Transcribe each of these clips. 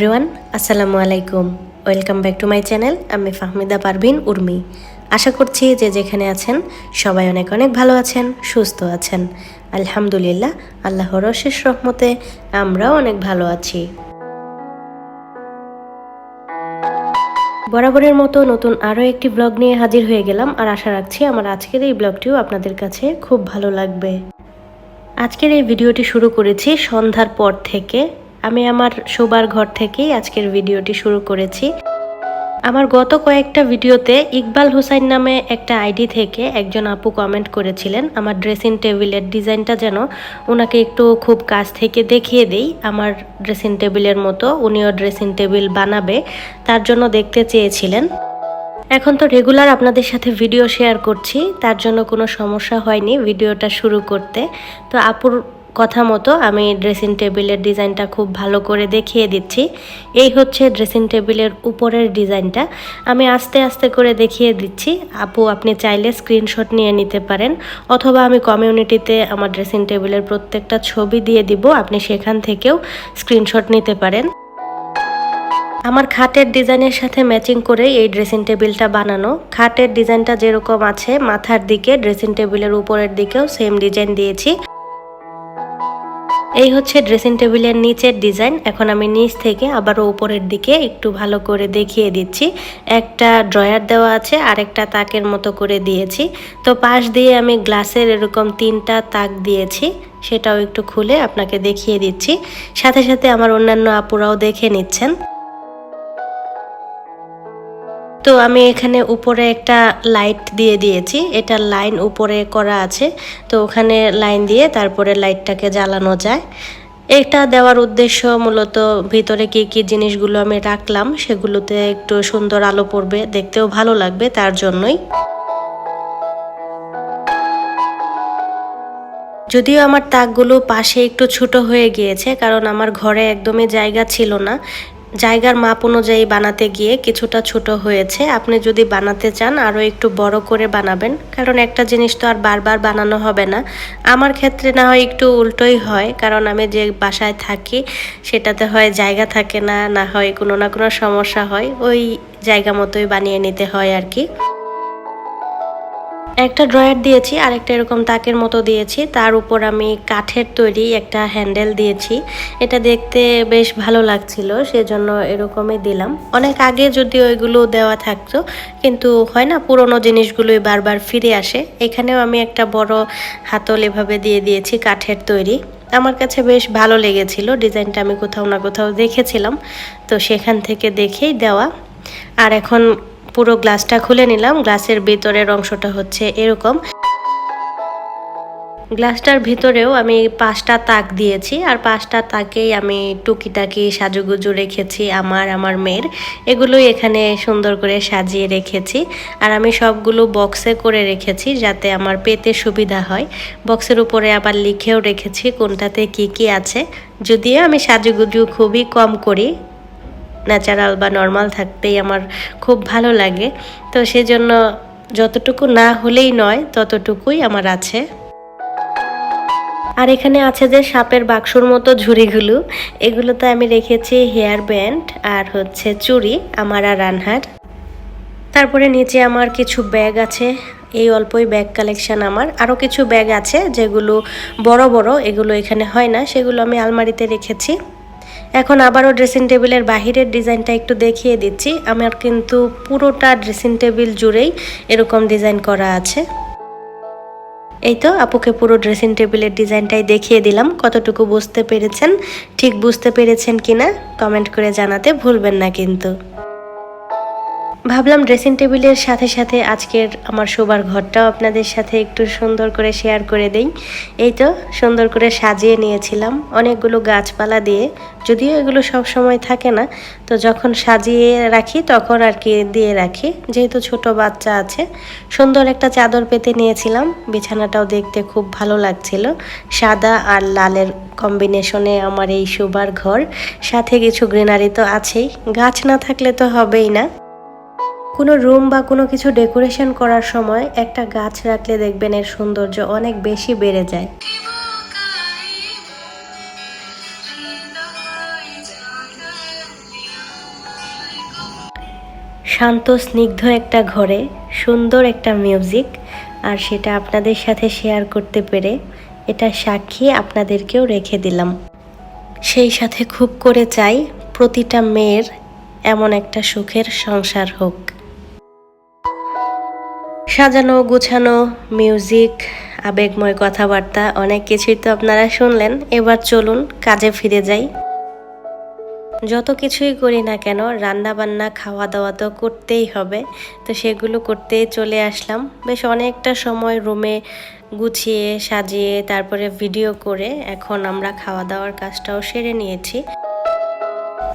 Everyone, আসসালামু আলাইকুম। Welcome back to my channel, আমি ফাহমিদা পারভিন উর্মি। আশা করছি যে যেখানে আছেন সবাই অনেক অনেক ভালো আছেন, সুস্থ আছেন। আলহামদুলিল্লাহ, আল্লাহর অশেষ রহমতে আমরাও অনেক ভালো আছি। বরাবরের মতো নতুন আরও একটি ব্লগ নিয়ে হাজির হয়ে গেলাম আর আশা রাখছি আমার আজকের এই ব্লগটিও আপনাদের কাছে খুব ভালো লাগবে। আজকের এই ভিডিওটি শুরু করেছি সন্ধ্যার পর থেকে আমি আমার শোবার ঘর থেকেই আজকের ভিডিওটি শুরু করেছি। আমার গত কয়েকটা ভিডিওতে ইকবাল হুসাইন নামে একটা আইডি থেকে একজন আপু কমেন্ট করেছিলেন, আমার ড্রেসিং টেবিলের ডিজাইনটা যেন ওনাকে একটু খুব কাছ থেকে দেখিয়ে দেই। আমার ড্রেসিং টেবিলের মতো উনিও ড্রেসিং টেবিল বানাবে, তার জন্য দেখতে চেয়েছিলেন। এখন তো রেগুলার আপনাদের সাথে ভিডিও শেয়ার করছি, তার জন্য কোনো সমস্যা হয়নি ভিডিওটা শুরু করতে। তো আপুর কথা মতো আমি ড্রেসিং টেবিলের ডিজাইনটা খুব ভালো করে দেখিয়ে দিচ্ছি। এই হচ্ছে ড্রেসিং টেবিলের উপরের ডিজাইনটা আমি আস্তে আস্তে করে দেখিয়ে দিচ্ছি। আপু, আপনি চাইলে স্ক্রিনশট নিয়ে নিতে পারেন। অথবা আমি কমিউনিটিতে আমার ড্রেসিং টেবিলের প্রত্যেকটা ছবি দিয়ে দিব। আপনি সেখান থেকেও স্ক্রিনশট নিতে পারেন। আমার খাটের ডিজাইনের সাথে ম্যাচিং করে এই ড্রেসিং টেবিলটা বানানো। খাটের ডিজাইনটা যেরকম আছে, মাথার দিকে ড্রেসিং টেবিলের উপরের দিকেও সেম ডিজাইন দিয়েছি। এই হচ্ছে ড্রেসিং টেবিলের নিচের ডিজাইন এখন আমি নিচ থেকে আবারও উপরের দিকে একটু ভালো করে দেখিয়ে দিচ্ছি। একটা ড্রয়ার দেওয়া আছে আর একটা তাকের মতো করে দিয়েছি। তো পাশ দিয়ে আমি গ্লাসের এরকম তিনটা তাক দিয়েছি, সেটাও একটু খুলে আপনাকে দেখিয়ে দিচ্ছি। সাথে সাথে আমার অন্যান্য আপুরাও দেখে নিচ্ছেন। তো আমি এখানে উপরে একটা লাইট দিয়ে দিয়েছি। এটা লাইন উপরে করা আছে। তো ওখানে লাইন দিয়ে তারপরে লাইটটাকে জ্বালানো যায়। এটা দেওয়ার উদ্দেশ্য মূলত ভিতরে কি কি জিনিসগুলো আমি রাখলাম, সেগুলোতে একটু সুন্দর আলো পড়বে, দেখতেও ভালো লাগবে তার জন্যই। যদিও আমার তাকগুলো পাশে একটু ছোট হয়ে গিয়েছে, কারণ আমার ঘরে একদমই জায়গা ছিল না জায়গার মাপ অনুযায়ী বানাতে গিয়ে কিছুটা ছোট হয়েছে। আপনি যদি বানাতে চান আরও একটু বড় করে বানাবেন। কারণ একটা জিনিস তো আর বারবার বানানো হবে না। আমার ক্ষেত্রে না হয় একটু উল্টোই হয়। কারণ আমি যে বাসায় থাকি, সেটাতে হয় জায়গা থাকে না না হয় কোনো না কোনো সমস্যা হয়। ওই জায়গা মতোই বানিয়ে নিতে হয় আর কি। একটা ড্রয়ার দিয়েছি আর একটা এরকম তাকের মতো দিয়েছি। তার উপর আমি কাঠের তৈরি একটা হ্যান্ডেল দিয়েছি। এটা দেখতে বেশ ভালো লাগছিল, সেজন্য এরকমই দিলাম। অনেক আগে যদি ওইগুলো দেওয়া থাকতো, কিন্তু হয় না, পুরনো জিনিসগুলোই বারবার ফিরে আসে। এখানেও আমি একটা বড় হাতল এভাবে দিয়ে দিয়েছি কাঠের তৈরি। আমার কাছে বেশ ভালো লেগেছিল, ডিজাইনটা আমি কোথাও না কোথাও দেখেছিলাম। তো সেখান থেকে দেখেই দেওয়া। আর এখন পুরো গ্লাসটা খুলে নিলাম। গ্লাসের ভিতরের অংশটা হচ্ছে এরকম। গ্লাসটার ভিতরেও আমি পাঁচটা তাক দিয়েছি আর পাঁচটা তাকেই আমি টুকিটাকি সাজুগুজু রেখেছি আমার আমার মেয়ের। এগুলোই এখানে সুন্দর করে সাজিয়ে রেখেছি। আর আমি সবগুলো বক্সে করে রেখেছি যাতে আমার পেতে সুবিধা হয়। বক্সের উপরে আবার লিখেও রেখেছি কোনটাতে কি কি আছে। যদিও আমি সাজুগুজু খুবই কম করি ন্যাচারাল বা নর্মাল থাকতেই আমার খুব ভালো লাগে। তো সেজন্য যতটুকু না হলেই নয়, ততটুকুই আমার আছে। আর এখানে আছে যে সাপের বাক্সর মতো ঝুড়িগুলো। এগুলোতে আমি রেখেছি হেয়ার ব্যান্ড আর হচ্ছে চুড়ি, আমার আর রানহার। তারপরে নিচে আমার কিছু ব্যাগ আছে, এই অল্পই ব্যাগ কালেকশন আমার। আরও কিছু ব্যাগ আছে যেগুলো বড় বড়, এগুলো এখানে হয় না। সেগুলো আমি আলমারিতে রেখেছি। এখন আবারও ড্রেসিং টেবিলের বাহিরের ডিজাইনটা একটু দেখিয়ে দিচ্ছি। আমার কিন্তু পুরোটা ড্রেসিং টেবিল জুড়েই এরকম ডিজাইন করা আছে। এই তো আপুকে পুরো ড্রেসিং টেবিলের ডিজাইনটাই দেখিয়ে দিলাম। কতটুকু বুঝতে পেরেছেন, ঠিক বুঝতে পেরেছেন কিনা কমেন্ট করে জানাতে ভুলবেন না কিন্তু। ভাবলাম ড্রেসিং টেবিলের সাথে সাথে আজকের আমার শোবার ঘরটাও আপনাদের সাথে একটু সুন্দর করে শেয়ার করে দেই। এই তো সুন্দর করে সাজিয়ে নিয়েছিলাম অনেকগুলো গাছপালা দিয়ে। যদিও এগুলো সব সময় থাকে না, তো যখন সাজিয়ে রাখি তখন আর কি দিয়ে রাখি। যেহেতু ছোট বাচ্চা আছে, সুন্দর একটা চাদর পেতে নিয়েছিলাম। বিছানাটাও দেখতে খুব ভালো লাগছিল। সাদা আর লালের কম্বিনেশনে আমার এই শোবার ঘর। সাথে কিছু গ্রিনারি তো আছেই। গাছ না থাকলে তো হবেই না। কোনো রুম বা কোনো কিছু ডেকোরেশন করার সময় একটা গাছ রাখলে দেখবেন এর সৌন্দর্য অনেক বেশি বেড়ে যায়। শান্ত, স্নিগ্ধ একটা ঘরে, সুন্দর একটা মিউজিক, আর সেটা আপনাদের সাথে শেয়ার করতে পেরে এটা সাক্ষী আপনাদেরকেও রেখে দিলাম। সেই সাথে খুব করে চাই, প্রতিটা মেয়ের এমন একটা সুখের সংসার হোক। সাজানো, গুছানো মিউজিক আবেগময় কথাবার্তা, অনেক কিছুই তো আপনারা শুনলেন। এবার চলুন কাজে ফিরে যাই। যত কিছুই করি না কেন রান্না বান্না খাওয়া দাওয়া তো করতেই হবে। তো সেগুলো করতেই চলে আসলাম। বেশ অনেকটা সময় রুমে গুছিয়ে, সাজিয়ে, তারপরে ভিডিও করে এখন আমরা খাওয়া দাওয়ার কাজটাও সেরে নিয়েছি।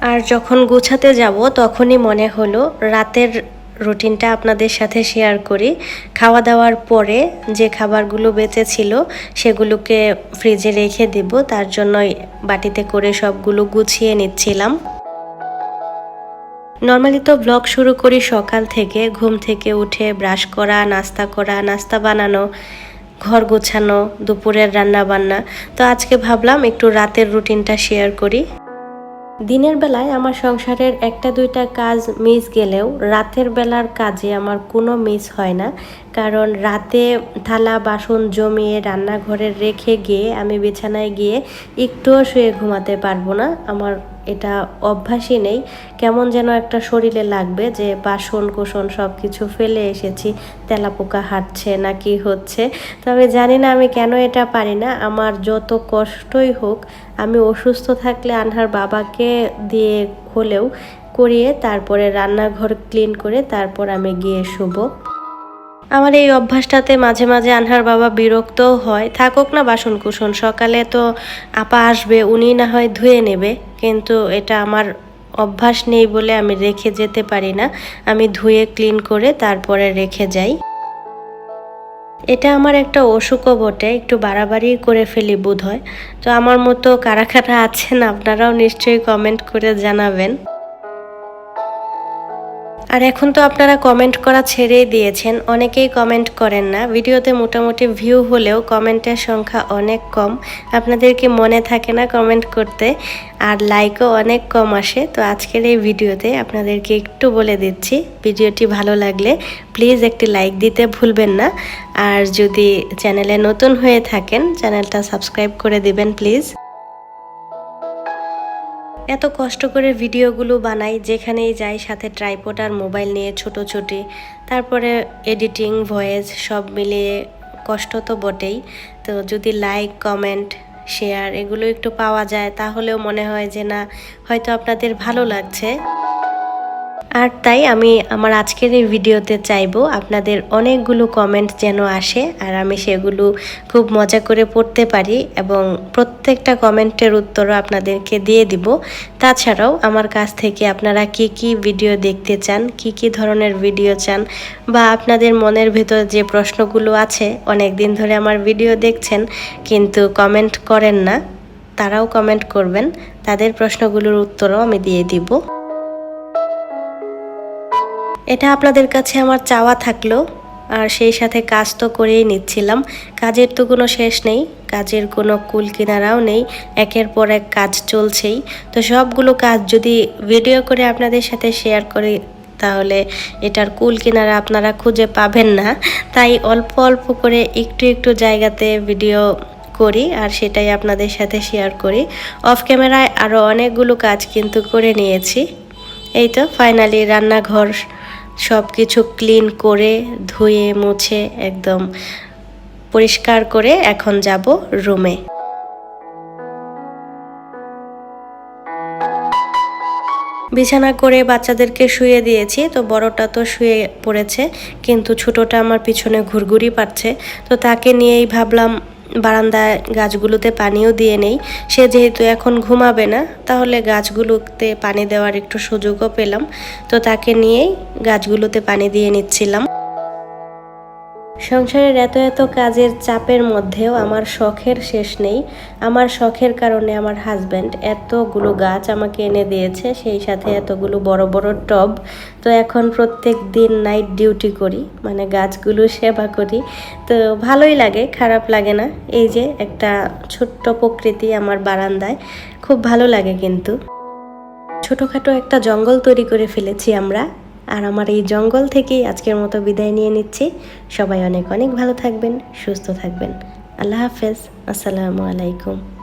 আর যখন গুছাতে যাব, তখনই মনে হলো রাতের রুটিনটা আপনাদের সাথে শেয়ার করি। খাওয়া দাওয়ার পরে যে খাবারগুলো বেঁচে ছিল সেগুলোকে ফ্রিজে রেখে দেব। তার জন্যই বাটিতে করে সবগুলো গুছিয়ে নিচ্ছিলাম। নর্মালি তো ব্লগ শুরু করি সকাল থেকে। ঘুম থেকে উঠে ব্রাশ করা, নাস্তা করা, নাস্তা বানানো, ঘর গোছানো, দুপুরের রান্না বান্না তো আজকে ভাবলাম একটু রাতের রুটিনটা শেয়ার করি। দিনের বেলায় আমার সংসারের একটা দুইটা কাজ মিস গেলেও রাতের বেলার কাজে আমার কোনো মিস হয় না। কারণ রাতে থালা, বাসন জমিয়ে রান্নাঘরে রেখে গিয়ে আমি বিছানায় গিয়ে একটুও শুয়ে ঘুমাতে পারব না। আমার এটা অভ্যাসই নেই। কেমন যেন একটা শরীরে লাগবে যে বাসন কোসন সব কিছু ফেলে এসেছি, তেলাপোকা হাঁটছে না কি হচ্ছে। তবে জানি না আমি কেন এটা পারি না। আমার যত কষ্টই হোক, আমি অসুস্থ থাকলে আনহার বাবাকে দিয়ে হলেও করিয়ে তারপরে রান্নাঘর ক্লিন করে তারপর আমি গিয়ে শুবো। আমার এই অভ্যাসটাতে মাঝে মাঝে আনহার বাবা বিরক্তও হয়। থাকুক না বাসন কুসন সকালে তো আপা আসবে উনি না হয় ধুয়ে নেবে। কিন্তু এটা আমার অভ্যাস নেই বলে আমি রেখে যেতে পারি না। আমি ধুয়ে ক্লিন করে তারপরে রেখে যাই। এটা আমার একটা অসুখও বটে, একটু বাড়াবাড়ি করে ফেলি বোধ হয় তো আমার মতো কারা আছেন আপনারাও নিশ্চয়ই কমেন্ট করে জানাবেন। আর এখন তো আপনারা কমেন্ট করা ছেড়েই দিয়েছেন। অনেকেই কমেন্ট করেন না। ভিডিওতে মোটামুটি ভিউ হলেও কমেন্টের সংখ্যা অনেক কম। আপনাদেরকে মনে থাকে না কমেন্ট করতে? আর লাইকও অনেক কম আসে। তো আজকের এই ভিডিওতে আপনাদেরকে একটু বলে দিচ্ছি, ভিডিওটি ভালো লাগলে প্লিজ একটি লাইক দিতে ভুলবেন না। আর যদি চ্যানেলে নতুন হয়ে থাকেন চ্যানেলটা সাবস্ক্রাইব করে দিবেন প্লিজ এত কষ্ট করে ভিডিওগুলো বানাই যেখানেই যাই সাথে ট্রাইপড আর মোবাইল নিয়ে ছোট ছোটি তারপরে এডিটিং, ভয়েস সব মিলিয়ে কষ্ট তো বটেই। তো যদি লাইক কমেন্ট শেয়ার এগুলো একটু পাওয়া যায় তাহলেও মনে হয় যে না, হয়তো আপনাদের ভালো লাগছে। আর তাই আমি আমার আজকের এই ভিডিওতে চাইব আপনাদের অনেকগুলো কমেন্ট যেন আসে আর আমি সেগুলো খুব মজা করে পড়তে পারি এবং প্রত্যেকটা কমেন্টের উত্তরও আপনাদেরকে দিয়ে দিব। তাছাড়াও আমার কাছ থেকে আপনারা কি কি ভিডিও দেখতে চান, কি কি ধরনের ভিডিও চান বা আপনাদের মনের ভেতর যে প্রশ্নগুলো আছে অনেক দিন ধরে আমার ভিডিও দেখছেন কিন্তু কমেন্ট করেন না, তারাও কমেন্ট করবেন, তাদের প্রশ্নগুলোর উত্তরও আমি দিয়ে দিব। এটা আপনাদের কাছে আমার চাওয়া থাকল, আর সেই সাথে কাজ তো করেই নিচ্ছিলাম। কাজের তো কোনো শেষ নেই, কাজের কোনো কুল কিনারাও নেই, একের পর এক কাজ চলছেই। তো সবগুলো কাজ যদি ভিডিও করে আপনাদের সাথে শেয়ার করি, তাহলে এটার কুল কিনারা আপনারা খুঁজে পাবেন না। তাই অল্প অল্প করে একটু একটু জায়গাতে ভিডিও করি, আর সেটাই আপনাদের সাথে শেয়ার করি। অফ ক্যামেরায় আরও অনেকগুলো কাজ কিন্তু করে নিয়েছি। এই তো ফাইনালি রান্নাঘর সব কিছু ক্লিন করে, ধুয়ে, মুছে, একদম পরিষ্কার করে এখন যাব রুমে। বিছানা করে বাচ্চাদেরকে শুয়ে দিয়েছি, তো বড়টা তো শুয়ে পড়েছে, কিন্তু ছোটটা আমার পিছনে ঘুরঘুরি পাচ্ছে, তো তাকে নিয়েই ভাবলাম বারান্দায় গাছগুলোতে পানিও দিয়ে নেই। সে যেহেতু এখন ঘুমাবে না, তাহলে গাছগুলোতে পানি দেওয়ার একটু সুযোগও পেলাম। তো তাকে নিয়েই গাছগুলোতে পানি দিয়ে নিচ্ছিলাম। সংসারের এত এত কাজের চাপের মধ্যেও আমার শখের শেষ নেই। আমার শখের কারণে আমার হাজব্যান্ড এতগুলো গাছ আমাকে এনে দিয়েছে, সেই সাথে এতগুলো বড় বড় টব। তো এখন প্রত্যেক দিন নাইট ডিউটি করি মানে গাছগুলো সেবা করি। তো ভালোই লাগে, খারাপ লাগে না। এই যে একটা ছোট্ট প্রকৃতি আমার বারান্দায়, খুব ভালো লাগে কিন্তু। ছোটোখাটো একটা জঙ্গল তৈরি করে ফেলেছি আমরা। আর আমার এই জঙ্গল থেকেই আজকের মতো বিদায় নিয়ে নিচ্ছি। সবাই অনেক অনেক ভালো থাকবেন, সুস্থ থাকবেন। আল্লাহ হাফেজ। আসসালামু আলাইকুম।